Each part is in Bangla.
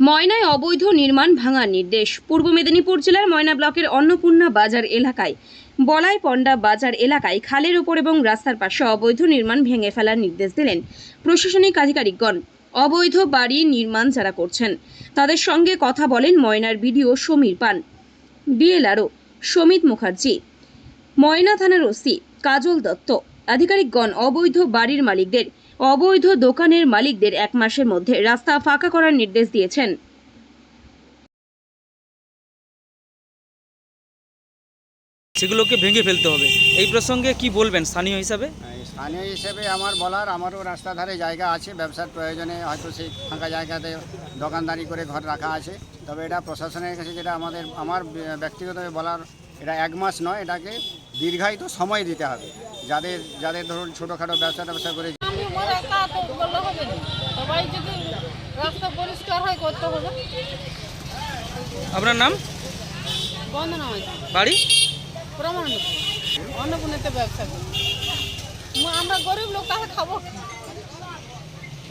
ময়নায় অবৈধ নির্মাণ ভাঙার নির্দেশ। পূর্ব মেদিনীপুর জেলার ময়না ব্লকের অন্নপূর্ণা বাজার এলাকায়। বলাই পণ্ডা বাজার এলাকায় খালের ওপর এবং রাস্তার পাশে অবৈধ নির্মাণ ভেঙে ফেলার নির্দেশ দিলেন প্রশাসনিক আধিকারিকগণ। অবৈধ বাড়ি নির্মাণ যারা করছেন, তাদের সঙ্গে কথা বলেন ময়নার বিডিও সমীর পান। বিএলআরও সমিত মুখার্জি। ময়না থানার ওসি কাজল দত্ত। আধিকারিকগণ অবৈধ বাড়ির মালিকদের অবৈধ দোকানের মালিকদের এক মাসের মধ্যে রাস্তা ফাঁকা করার নির্দেশ দিয়েছেন। সেগুলোকে ভেঙে ফেলতে হবে। এই প্রসঙ্গে কি বলবেন স্থানীয় হিসাবে? স্থানীয় হিসেবে আমার বলার আমারও রাস্তা ধারে জায়গা আছে ব্যবসার প্রয়োজনে হয়তো সেই ফাঁকা জায়গাতে দোকানদারি করে ঘর রাখা আছে। তবে এটা প্রশাসনের কাছে যেটা আমাদের আমার ব্যক্তিগতভাবে বলার এটা এক মাস নয় এটাকে দীর্ঘায়িত সময় দিতে হবে। যাদের যাদের ধরুন ছোটোখাটো ব্যবসা ট্যাবসা করে সবাই যদি রাস্তা পরিষ্কার হয় করতে হবে। আপনার নাম? বন্ধ না হয় বাড়ি? প্রমাণ অন্নপূর্ণাতে ব্যবসা করি। আমরা গরিব লোক তাহলে খাব কি?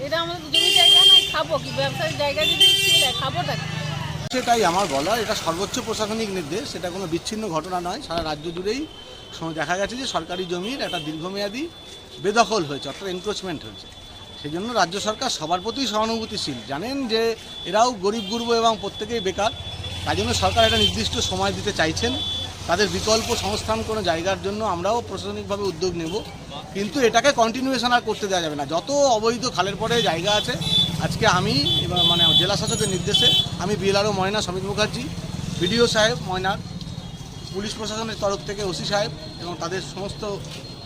এটা আমাদের জমি জায়গা নাই খাব কি? ব্যবসায়িক জায়গা যদি খাবোটা কি? সেটাই আমার বলা এটা সর্বোচ্চ প্রশাসনিক নির্দেশ, সেটা কোনো বিচ্ছিন্ন ঘটনা নয়। সারা রাজ্য জুড়েই দেখা গেছে যে সরকারি জমির একটা দীর্ঘমেয়াদী বেদখল হয়েছে, অর্থাৎ এনক্রোচমেন্ট হয়েছে। সেই জন্য রাজ্য সরকার সবার প্রতি সহানুভূতিশীল। জানেন যে এরাও গরিব, গুরব এবং প্রত্যেকেই বেকার, তাই জন্য সরকার একটা নির্দিষ্ট সময় দিতে চাইছেন। তাদের বিকল্প সংস্থান কোনো জায়গার জন্য আমরাও প্রশাসনিকভাবে উদ্যোগ নেব। কিন্তু এটাকে কন্টিনিউয়েশন আর করতে দেওয়া যাবে না। যত অবৈধ খালের পরে জায়গা আছে, আজকে আমি মানে জেলা শাসকের নির্দেশে আমি বিএলআরও ময়না, সমিত মুখার্জি বিডিও সাহেব ময়নার, পুলিশ প্রশাসনের তরফ থেকে ওসি সাহেব এবং তাদের সমস্ত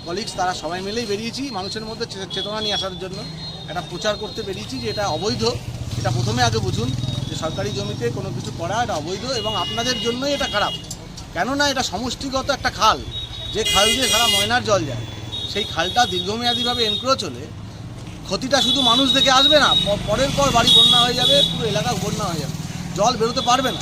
কলিগস তারা সবাই মিলেই বেরিয়েছি। মানুষের মধ্যে চেতনা নিয়ে আসার জন্য একটা প্রচার করতে বেরিয়েছি যে এটা অবৈধ। এটা প্রথমে আগে বুঝুন যে সরকারি জমিতে কোনো কিছু করা এটা অবৈধ এবং আপনাদের জন্যই এটা খারাপ। কেননা এটা সমষ্টিগত একটা খাল। যে খাল দিয়ে সারা ময়নার জল যায়, সেই খালটা দীর্ঘমেয়াদীভাবে এনক্রোচ হলে ক্ষতিটা শুধু মানুষ দেখে আসবে না পরের পর বাড়ি বন্যা হয়ে যাবে, পুরো এলাকা বন্যা হয়ে যাবে। জল বেরোতে পারবে না।